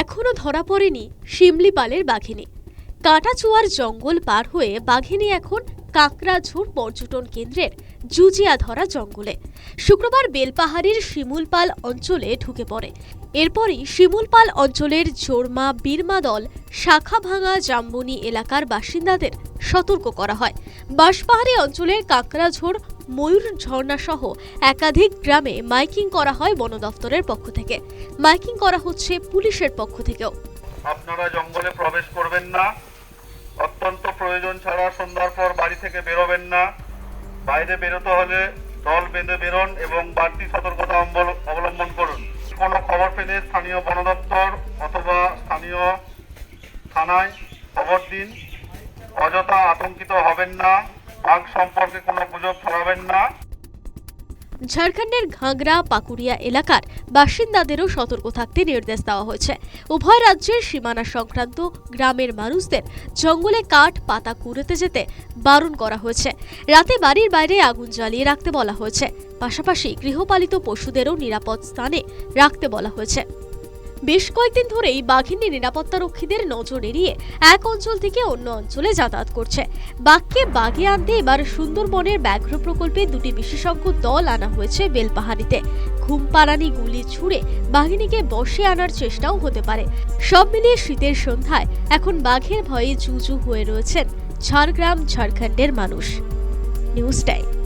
এখনও ধরা পড়েনি শিমলিপালের বাঘিনী। কাঁটাচুয়ার জঙ্গল পার হয়ে বাঘিনী এখন কাকড়াঝোড় পর্যটন কেন্দ্রের জুজিয়া ধরা জঙ্গলে। শুক্রবার বেলপাহাড়ির শিমুলপাল অঞ্চলে ঢুকে পড়ে। এরপরই শিমুলপাল অঞ্চলের জোরমা বীরমা দল শাখাভাঙা জাম্বনি এলাকার বাসিন্দাদের সতর্ক করা হয়। বাঁশপাহাড়ি অঞ্চলের কাকড়াঝোড় ময়ূর ঝর্ণা সহ একাধিক গ্রামে মাইকিং করা হয় বন দফতরের পক্ষ থেকে। মাইকিং করা হচ্ছে পুলিশের পক্ষ থেকেও। আপনারা জঙ্গলে প্রবেশ করবেন না। অত্যন্ত প্রয়োজন ছাড়া সন্ধ্যার পর বাড়ি থেকে বেরোবেন না। বাইরে বেরোতে হলে দল বেঁধে বেরোন এবং বাড়তি সতর্কতা অবলম্বন করুন। কোনো খবর পেলে স্থানীয় বন দপ্তর অথবা স্থানীয় থানায় খবর দিন। অযথা আতঙ্কিত হবেন না। বাঘ সম্পর্কে কোনো গুজব ছড়াবেন না। ঝাড়খণ্ডের ঘাগরা পাকুড়িয়া এলাকার বাসিন্দাদেরও সতর্ক থাকতে নির্দেশ দেওয়া হয়েছে। উভয় রাজ্যের সীমানা সংক্রান্ত গ্রামের মানুষদের জঙ্গলে কাঠ, পাতা কুড়োতে যেতে বারণ করা হয়েছে। রাতে বাড়ির বাইরে আগুন জ্বালিয়ে রাখতে বলা হয়েছে। পাশাপাশি গৃহপালিত পশুদেরও নিরাপদ স্থানে রাখতে বলা হয়েছে। বেশ কয়েকদিন ধরেই বাঘিনী নিরাপত্তারক্ষীদের নজর এড়িয়ে এক অঞ্চল থেকে অন্য অঞ্চলে যাতায়াত করছে। বাঘকে বাগে আনতে এবার সুন্দরবনের ব্যাঘ্র প্রকল্পে দুটি বিশেষজ্ঞ দল আনা হয়েছে বেলপাহাড়িতে। ঘুমপাড়ানি গুলি ছুড়ে বাঘিনীকে বসে আনার চেষ্টাও হতে পারে। সব মিলিয়ে শীতের সন্ধ্যায় এখন বাঘের ভয়ে জুজু হয়ে রয়েছেন ঝাড়গ্রাম ঝাড়খণ্ডের মানুষ। News time.